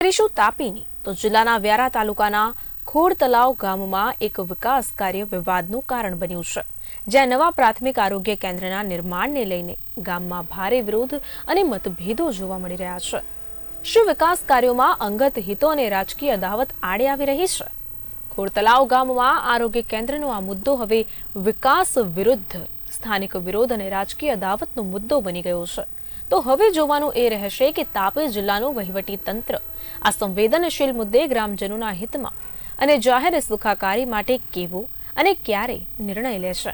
કરીશું તાપીની. તો જિલ્લાના વ્યારા તાલુકાના ખોડ તલાવ ગામમાં એક વિકાસ કાર્ય વિવાદનું કારણ બન્યું છે, જ્યાં નવા પ્રાથમિક આરોગ્ય કેન્દ્રના નિર્માણને લઈને ગામમાં ભારે વિરોધ અને મતભેદો જોવા મળી રહ્યા છે. શું વિકાસ કાર્યોમાં અંગત હિતો અને રાજકીય અદાવત આડે આવી રહી છે? ખોડ તલાવ ગામમાં આરોગ્ય કેન્દ્રનો આ મુદ્દો હવે વિકાસ વિરુદ્ધ સ્થાનિક વિરોધ અને રાજકીય અદાવતનો મુદ્દો બની ગયો છે. તો હવે જોવાનું એ રહેશે કે તાપી જિલ્લાનું વહીવટી તંત્ર આ સંવેદનશીલ મુદ્દે ગ્રામજનોના હિતમાં અને જાહેર સુખાકારી માટે કેવો અને ક્યારે નિર્ણય લેશે.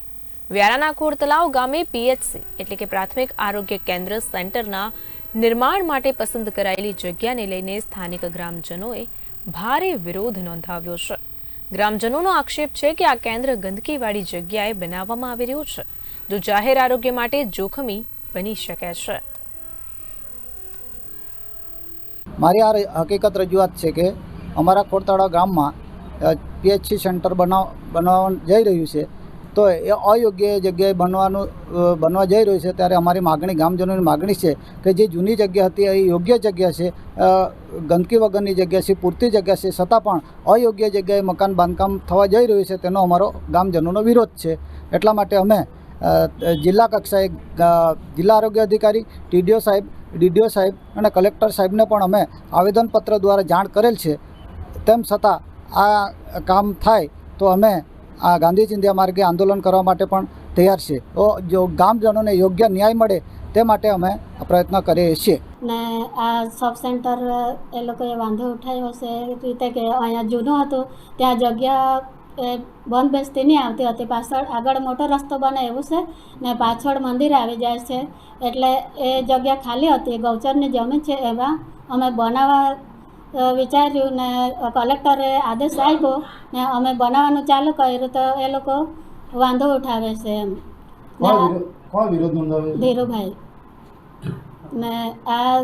વ્યારાના ખોડ તલાવ ગામે પીએચસી એટલે કે પ્રાથમિક આરોગ્ય કેન્દ્ર સેન્ટરના નિર્માણ માટે પસંદ કરાયેલી જગ્યાને લઈને સ્થાનિક ગ્રામજનોએ ભારે વિરોધ નોંધાવ્યો છે. ગ્રામજનોનો આક્ષેપ છે કે આ કેન્દ્ર ગંદકીવાળી જગ્યાએ બનાવવામાં આવી રહ્યું છે, જો જાહેર આરોગ્ય માટે જોખમી બની શકે છે. મારી આ હકીકત રજૂઆત છે કે અમારા ખોડતાળા ગામમાં પીએચસી સેન્ટર બનાવ, બનાવવા જઈ રહ્યું છે. તો એ અયોગ્ય જગ્યાએ બનવાનું બનવા જઈ રહ્યું છે ત્યારે અમારી માગણી ગામજનોની માગણી છે કે જે જૂની જગ્યા હતી એ યોગ્ય જગ્યા છે ગંદકી વગરની જગ્યા છે, પૂરતી જગ્યા છે, છતાં પણ અયોગ્ય જગ્યાએ મકાન બાંધકામ થવા જઈ રહ્યું છે તેનો અમારો ગામજનોનો વિરોધ છે. એટલા માટે અમે જિલ્લા કક્ષાએ જિલ્લા આરોગ્ય અધિકારી, ટીડીઓ સાહેબ ડીડીઓ સાહેબ અને કલેક્ટર સાહેબને પણ અમે આવેદનપત્ર દ્વારા જાણ કરેલ છે. તેમ છતાં આ કામ થાય તો અમે આ ગાંધી ચિંધ્યા માર્ગે આંદોલન કરવા માટે પણ તૈયાર છે. જો ગામજનોને યોગ્ય ન્યાય મળે તે માટે અમે પ્રયત્ન કરીએ છીએ. ને આ સબ સેન્ટર એ લોકોએ વાંધો ઉઠાવ્યો છે રીતે કે અહીંયા જૂનું હતું, ત્યાં જગ્યા બંધ બેસતી નહીં આવતી હતી. પાછળ આગળ મોટો રસ્તો બને એવું છે ને પાછળ મંદિર આવી જાય છે. એટલે એ જગ્યા ખાલી હતી. ગૌચરની જમીન છે એમાં અમે બનાવવા વિચાર્યું ને કલેક્ટરે આદેશ આપ્યો ને અમે બનાવવાનું ચાલુ કર્યું તો એ લોકો વાંધો ઉઠાવે છે એમ? ધીરુભાઈ. ને આ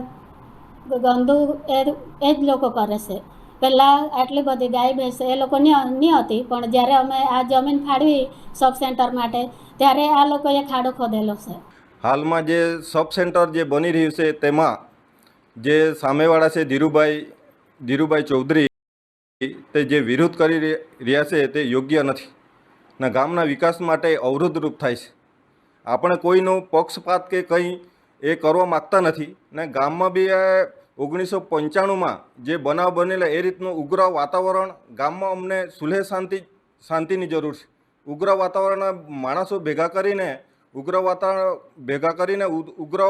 ગંદુ એ એ જ લોકો કરે છે. પહેલાં આટલી બધી ગાય ભેંસ એ લોકોની નહીં હતી. પણ જ્યારે અમે આ જમીન ફાળવી સબ સેન્ટર માટે, ત્યારે આ લોકોએ ખાડો ખોદેલો છે. હાલમાં જે સબ સેન્ટર જે બની રહ્યું છે, તેમાં જે સામેવાળા છે ધીરુભાઈ ધીરુભાઈ ચૌધરી, તે જે વિરોધ કરી રહ્યા છે, તે યોગ્ય નથી. ને ગામના વિકાસ માટે અવરોધરૂપ થાય છે. આપણે કોઈનો પક્ષપાત કે કંઈ એ કરવા માગતા નથી. ને ગામમાં બી ઓગણીસો પંચાણુંમાં જે બનાવ બનેલા એ રીતનું ઉગ્ર વાતાવરણ ગામમાં અમને સુલેહ શાંતિ શાંતિની જરૂર છે. ઉગ્ર વાતાવરણના માણસો ભેગા કરીને ઉગ્ર વાતાવરણ ભેગા કરીને ઉગ્ર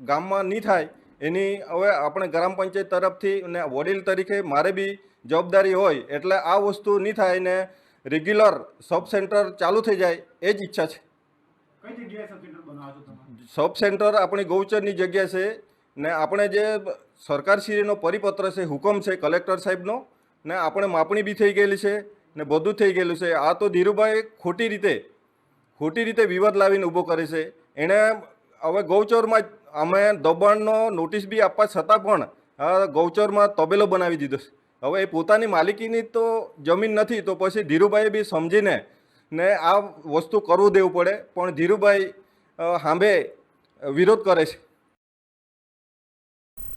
ગામમાં નહીં થાય એની હવે આપણે ગ્રામ પંચાયત તરફથી અને વડીલ તરીકે મારે બી જવાબદારી હોય એટલે આ વસ્તુ નહીં થાય ને રેગ્યુલર સબ સેન્ટર ચાલુ થઈ જાય એ જ ઈચ્છા છે. સબ સેન્ટર આપણી ગૌચરની જગ્યા છે. ને આપણે જે સરકારશ્રીનો પરિપત્ર છે, હુકમ છે, કલેક્ટર સાહેબનો, ને આપણે માપણી બી થઈ ગયેલી છે ને બધું થઈ ગયેલું છે. આ તો ધીરુભાઈ ખોટી રીતે ખોટી રીતે વિવાદ લાવીને ઊભો કરે છે. એણે હવે ગૌચરમાં અમે દબાણનો નોટિસ બી આપવા છતાં પણ ગૌચરમાં તબેલો બનાવી દીધો છે. હવે એ પોતાની માલિકીની તો જમીન નથી, તો પછી ધીરુભાઈએ બી સમજીને ને આ વસ્તુ કરવું દેવું પડે. પણ ધીરુભાઈ હાંભે વિરોધ કરે છે.